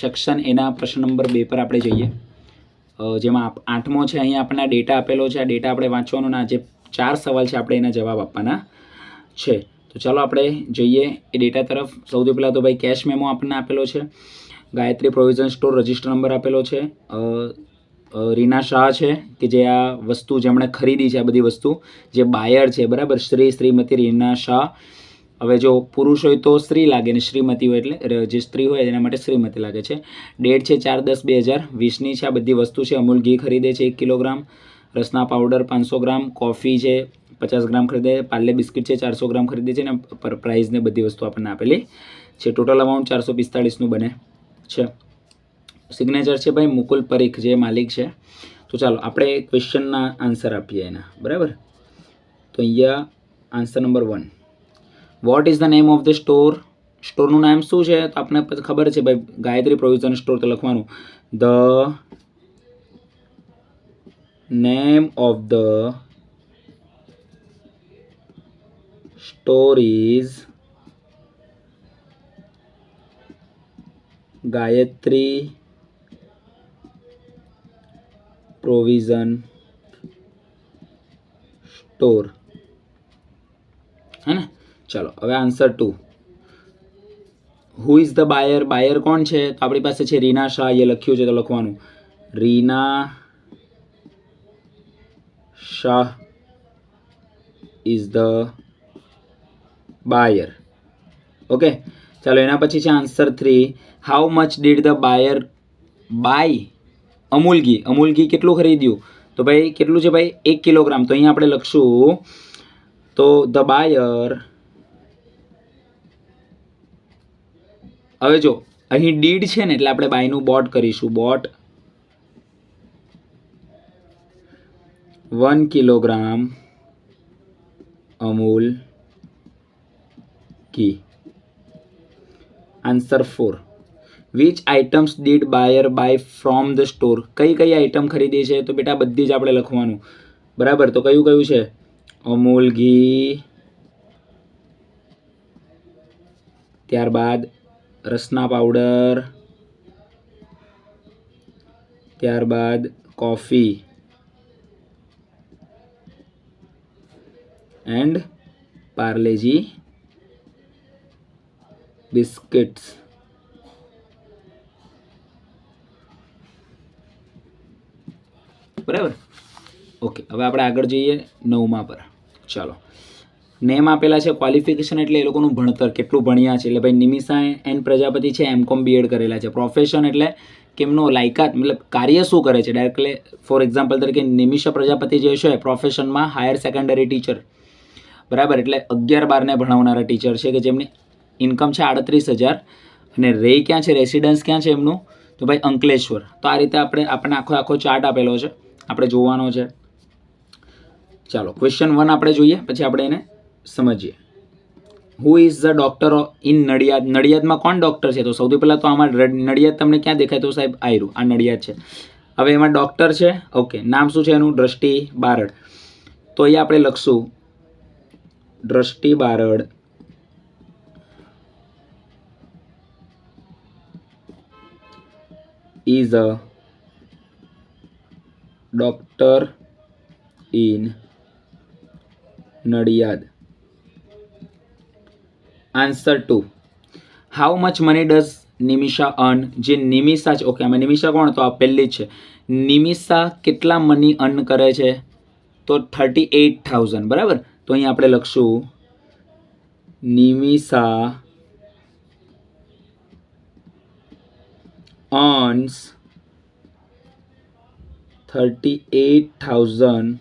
Section એના પ્રશ્ન number બે પર આપણે જઈએ. જેમાં આઠમો છે અહીંયા આપણને ડેટા આપેલો છે. આ ડેટા આપણે વાંચવાનો ના, જે ચાર સવાલ છે, આપણે એના જવાબ આપવાના છે. તો ચાલો આપણે જઈએ એ ડેટા તરફ. સૌથી પહેલાં તો ભાઈ કેશ મેમો આપણને આપેલો છે. Gayatri provision store register number આપેલો છે. રીના શાહ છે, કે જે આ વસ્તુ જેમણે ખરીદી છે, આ બધી વસ્તુ, જે બાયર છે, બરાબર? શ્રી શ્રીમતી રીના શાહ. હવે જો પુરુષ હોય તો સ્ત્રી લાગે ને શ્રીમતી હોય એટલે જે સ્ત્રી હોય એના માટે શ્રીમતી લાગે છે. ડેટ છે ચાર દસ બે હજાર વીસની છે આ બધી વસ્તુ છે. અમૂલ ઘી ખરીદે છે એક કિલોગ્રામ, રસના પાવડર પાંચસો ગ્રામ, કોફી છે પચાસ ગ્રામ ખરીદે, પાર્લે બિસ્કિટ છે ચારસો ગ્રામ ખરીદે છે ને પર પ્રાઇઝને બધી વસ્તુ આપણને આપેલી છે. ટોટલ અમાઉન્ટ ચારસો પિસ્તાળીસનું બને છે. સિગ્નેચર છે ભાઈ મુકુલ પરીખ જે માલિક છે. તો ચાલો આપણે ક્વેશ્ચનના આન્સર આપીએ એના. બરાબર? તો અહીંયા answer number one what is the name of the store સ્ટોરનું નામ શું છે? તો આપણને ખબર છે ભાઈ, ગાયત્રી પ્રોવિઝન સ્ટોર તો લખવાનું. The name of the store is Gayatri provision store ચલો, હવે answer to who is the buyer buyer કોણ છે? તો આપણી પાસે છે રીના શાહ એ લખ્યું છે તો લખવાનું. Reena Shah is the buyer okay ચાલો, એના પછી છે answer three how much did the buyer buy Amul ghee Amul ghee કેટલું ખરીદ્યું? તો ભાઈ, કેટલું છે ભાઈ? એક કિલોગ્રામ. તો અહીંયા આપણે લખશું, તો ધ બાયર હવે જો, અહીં ડીડ છે ને, એટલે આપણે બાયનું બોટ કરીશું. Bought one kilogram Amul ghee. Answer four which items did buyer buy from the store કઈ કઈ આઇટમ ખરીદી છે? તો બેટા, બધી જ આપણે લખવાનું. બરાબર? તો કયું કયું છે? અમૂલ ઘી. ત્યારબાદ રસના પાવડર, ત્યારબાદ કોફી એન્ડ પાર્લેજી બિસ્કિટ્સ. બરાબર? ઓકે, હવે આપણે આગળ જઈએ નવમા પર. ચાલો. નેમ આપેલા છે ક્વોલિફિકેશન એટલે એ લોકોનું ભણતર કેટલું ભણ્યા છે. એટલે ભાઈ નિમિષા એન પ્રજાપતિ છે એમ કોમ બીએડ કરેલા છે. પ્રોફેશન એટલે કેમનો લાયકાત, મતલબ કાર્ય શું કરે છે? ડાયરેક્ટલી ફોર એક્ઝામ્પલ તરીકે નિમિષા પ્રજાપતિ જે છે પ્રોફેશનમાં હાયર સેકન્ડરી ટીચર બરાબર? એટલે અગિયાર બારને ભણાવનારા ટીચર છે કે જેમની ઇન્કમ છે આડત્રીસ હજાર. અને રે ક્યાં છે? રેસિડન્સ ક્યાં છે એમનું? તો ભાઈ અંકલેશ્વર. તો આ રીતે આપણે, આપણને આખો આખો ચાર્ટ આપેલો છે. આપણે જોવાનો છે. ચાલો ક્વેશ્ચન વન આપણે જોઈએ. પછી આપણે એને સમજીએ. Who is the doctor in Nadiad? નડિયાદમાં કોણ ડૉક્ટર છે? તો સૌથી પહેલાં તો આમાં નડિયાદ તમને ક્યાં દેખાય તો સાહેબ આયરું. આ નડિયાદ છે. હવે એમાં ડૉક્ટર છે. ઓકે નામ શું છે એનું? દ્રષ્ટિ બારડ. તો અહીંયા આપણે લખશું. Drishti Barad. Is a doctor in Nadiyad. Answer 2. How much money does Nimisha earn જે નિમિષા છે ઓકે અમે નિમિષા કોણ તો આ પહેલી છે. નિમિષા કેટલા મની અર્ન કરે છે? તો થર્ટી એઇટ થાઉઝન્ડ બરાબર? તો અહીં આપણે લખશું Nimisha earns 38,000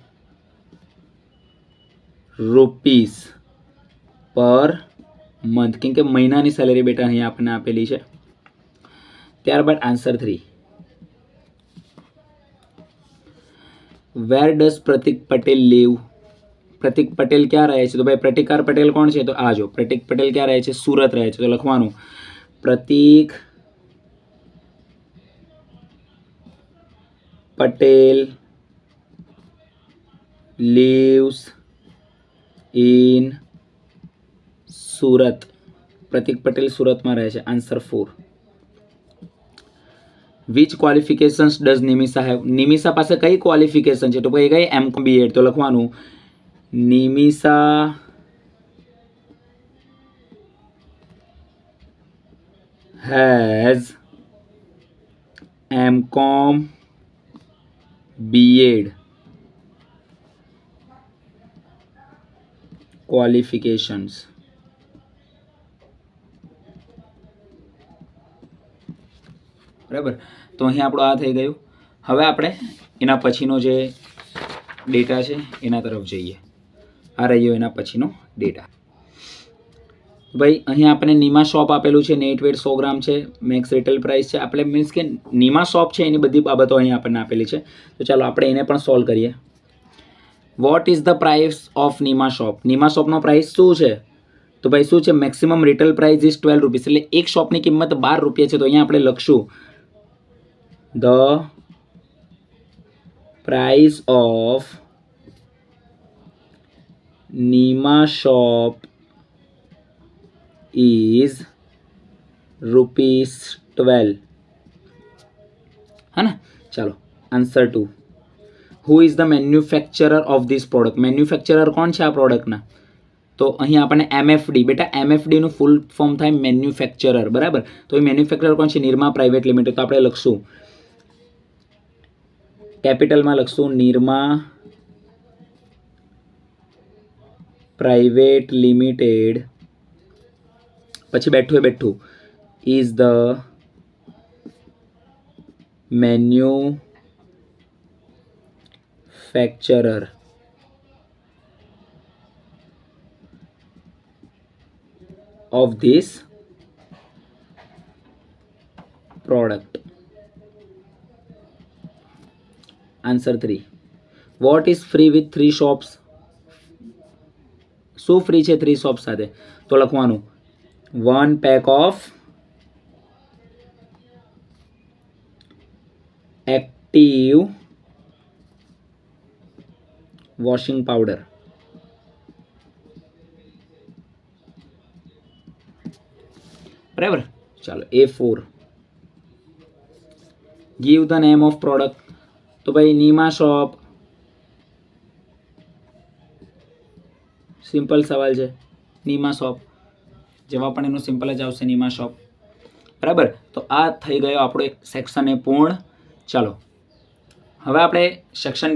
rupees per month કેમ કે મહિનાની સેલેરી બેટા અહીંયા આપણને આપેલી છે. ત્યારબાદ answer three where does Pratik Patel live Pratik Patel ક્યાં રહે છે? તો ભાઈ પ્રતિકાર પટેલ કોણ છે? તો આ જો, પ્રતિક પટેલ ક્યાં રહે છે? સુરત રહે છે. તો લખવાનું. Pratik Patel lives in Surat. પ્રતિક પટેલ સુરતમાં રહે છે. Answer four which qualifications does Nimisha have Nimisha પાસે કઈ ક્વોલિફિકેશન છે? તો ભાઈ કઈ એમ બીએડ તો લખવાનું. નિમિષા હેઝ એમ કોમ બીએડ ક્વોલિફિકેશન્સ બરાબર? તો અહીં આપણું આ થઈ ગયું. હવે આપણે એના પછીનો જે ડેટા છે, એના તરફ જઈએ. આ રહ્યો એના પછીનો ડેટા. ભાઈ, અહીં આપણે નીમા શોપ આપેલું છે, નેટ વેટ સો ગ્રામ છે, મેક્સ રિટેલ પ્રાઇસ છે. આપણે મીન્સ કે નીમા શોપ છે, એની બધી બાબતો અહીં આપણને આપેલી છે. તો ચાલો આપણે એને પણ સોલ્વ કરીએ. What is the price of Nima shop? Nima શોપનો price શું છે? તો ભાઈ, શું છે? Maximum retail price is twelve rupees એટલે એક શોપની કિંમત બાર રૂપિયા છે. તો અહીંયા આપણે લખશું. the price of Nima shop is rupees 12 है ना चलो answer to who is the manufacturer of this product manufacturer કોણ છે આ પ્રોડક્ટના તો અહીં આપણને એમએફડી બેટા એમએફડીનું ફૂલ ફોર્મ થાય મેન્યુફેક્ચરર બરાબર તો એ મેન્યુફેક્ચરર કોણ છે નિરમા પ્રાઇવેટ લિમિટેડ તો આપણે લખશું કેપિટલમાં લખશું નિરમા પ્રાઇવેટ લિમિટેડ. પછી બેઠું એ બેઠું. Is the manufacturer of this product. Answer 3 what is free with three shops શું ફ્રી છે થ્રી શોપ સાથે? તો લખવાનું. One pack of active washing powder બરાબર? ચાલો એ four give the name of product તો ભાઈ નીમા શોપ. સિમ્પલ સવાલ છે. નીમા શોપ. જેવા પણ એનું સિમ્પલ જ આવશે, નીમા શોપ. બરાબર? તો આ થઈ ગયો આપણો એક સેક્શન એ પૂર્ણ. ચાલો. હવે આપણે સેક્શન